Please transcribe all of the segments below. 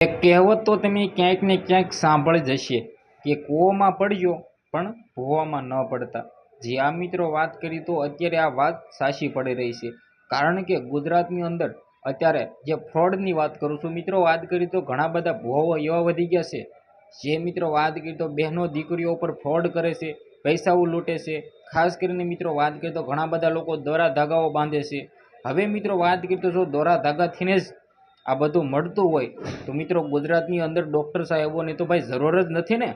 કહેવત તો તમે ક્યાંક ને ક્યાંક સાંભળી જશે કે કૂવામાં પડ્યો, પણ ભૂવામાં ન પડતા. જે આ મિત્રો વાત કરી તો અત્યારે આ વાત સાચી પડી રહી છે. કારણ કે ગુજરાતની અંદર અત્યારે જે ફ્રોડની વાત કરું છું, મિત્રો વાત કરી તો ઘણા બધા ભુવાઓ એવા વધી ગયા છે. જે મિત્રો વાત કરી તો બહેનો દીકરીઓ પર ફ્રોડ કરે છે, પૈસાઓ લૂંટે છે. ખાસ કરીને મિત્રો વાત કરીએ તો ઘણા બધા લોકો દોરા ધાગાઓ બાંધે છે. હવે મિત્રો વાત કરીએ તો જો દોરા ધાગાથીને જ આ બધું મળતું હોય તો મિત્રો ગુજરાતની અંદર ડૉક્ટર સાહેબોને તો ભાઈ જરૂર જ નથી ને?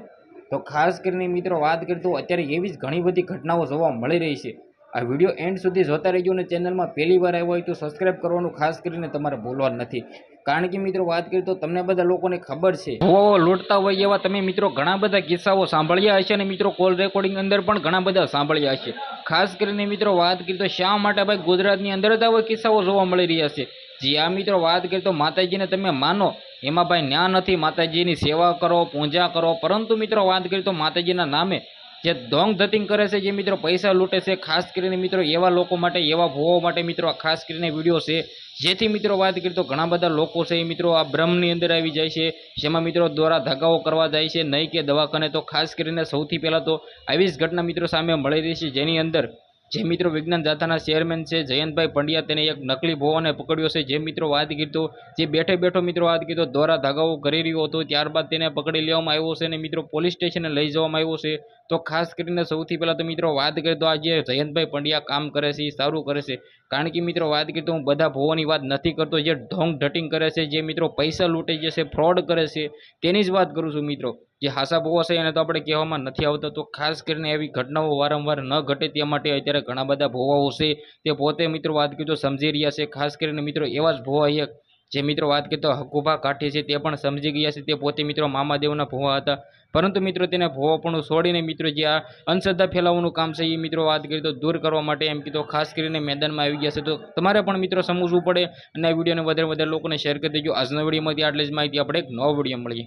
તો ખાસ કરીને મિત્રો વાત કરીએ તો અત્યારે એવી જ ઘણી બધી ઘટનાઓ જોવા મળી રહી છે. આ વીડિયો એન્ડ સુધી જોતા રહેજો અને ચેનલમાં પહેલી વાર આવ્યો હોય તો સબસ્ક્રાઇબ કરવાનું ખાસ કરીને તમારે ભૂલવાનું નથી. કારણ કે મિત્રો વાત કરીએ તો તમને બધા લોકોને ખબર છે. ભુવાઓ લૂંટતા હોય એવા તમે મિત્રો ઘણા બધા કિસ્સાઓ સાંભળ્યા હશે અને મિત્રો કોલ રેકોર્ડિંગ અંદર પણ ઘણા બધા સાંભળ્યા હશે. ખાસ કરીને મિત્રો વાત કરીએ તો શા માટે ભાઈ ગુજરાતની અંદર જ આવા કિસ્સાઓ જોવા મળી રહ્યા છે? જે આ મિત્રો, વાત કરીએ તો માતાજીને તમે માનો. એમાં ભાઈ ન્યા નથી, માતાજીની સેવા કરો, પૂજા કરો. પરંતુ મિત્રો, વાત કરીએ તો માતાજીના નામે જે ધોંગ ધતિંગ કરે છે, જે મિત્રો પૈસા લૂંટે છે, ખાસ કરીને મિત્રો એવા લોકો માટે, એવા ભોવો માટે મિત્રો આ ખાસ કરીને વીડિયો છે. જેથી મિત્રો વાત કરીએ તો ઘણા બધા લોકો છે એ મિત્રો આ બ્રહ્મની અંદર આવી જાય છે. જેમાં મિત્રો દ્વારા ધાગાઓ કરવા જાય છે, નહીં કે દવાખાને. તો ખાસ કરીને સૌથી પહેલાં તો આવી જ ઘટના મિત્રો સામે મળી રહી છે. જેની અંદર જે મિત્રો વિજ્ઞાન જાથાના ચેરમેન છે, જયંતભાઈ પંડ્યા, તેને એક નકલી ભોવાને પકડ્યો છે. જે મિત્રો વાત કીધો, જે બેઠે બેઠો મિત્રો વાત કીધો દ્વારા ધાગાઓ કરી રહ્યો હતો, ત્યારબાદ તેને પકડી લેવામાં આવ્યો છે અને મિત્રો પોલીસ સ્ટેશને લઈ જવામાં આવ્યો છે. તો ખાસ કરીને સૌથી પહેલાં તો મિત્રો વાત કરીએ તો આ જે જયંતભાઈ પંડ્યા કામ કરે છે એ સારું કરે છે. કારણ કે મિત્રો વાત કરીએ તો હું બધા ભુવાની વાત નથી કરતો, જે ઢોંગ ઢટિંગ કરે છે, જે મિત્રો પૈસા લૂંટે છે ફ્રોડ કરે છે, તેની જ વાત કરું છું મિત્રો. જે હાસા ભોવા છે એને તો આપણે કહેવામાં નથી આવતા. તો ખાસ કરીને એવી ઘટનાઓ વારંવાર ન ઘટે તે માટે અત્યારે ઘણા બધા ભુવાઓ છે. તે પોતે મિત્રો વાત કીધું સમજી રહ્યા છે. ખાસ કરીને મિત્રો એવા જ ભુવા એક જે મિત્રો વાત કરીએ તો હકુભા કાઠી છે, તે પણ સમજી ગયા છે, તે પોતે મિત્રો મામાદેવના ભુવા હતા. પરંતુ મિત્રો તેને ભુવાપણું છોડીને મિત્રો જે આ અંધશ્રદ્ધા ફેલાવવાનું કામ છે, એ મિત્રો વાત કરીએ તો દૂર કરવા માટે એમ કીધો, ખાસ કરીને મેદાનમાં આવી ગયા છે. તો તમારે પણ મિત્રો સમજવું પડે અને આ વિડીયોને વધારે વધારે લોકોને શેર કરી દેજો. આજના વિડીયોમાંથી આટલી જ માહિતી. આપણે એક નવો વીડિયો મળીએ.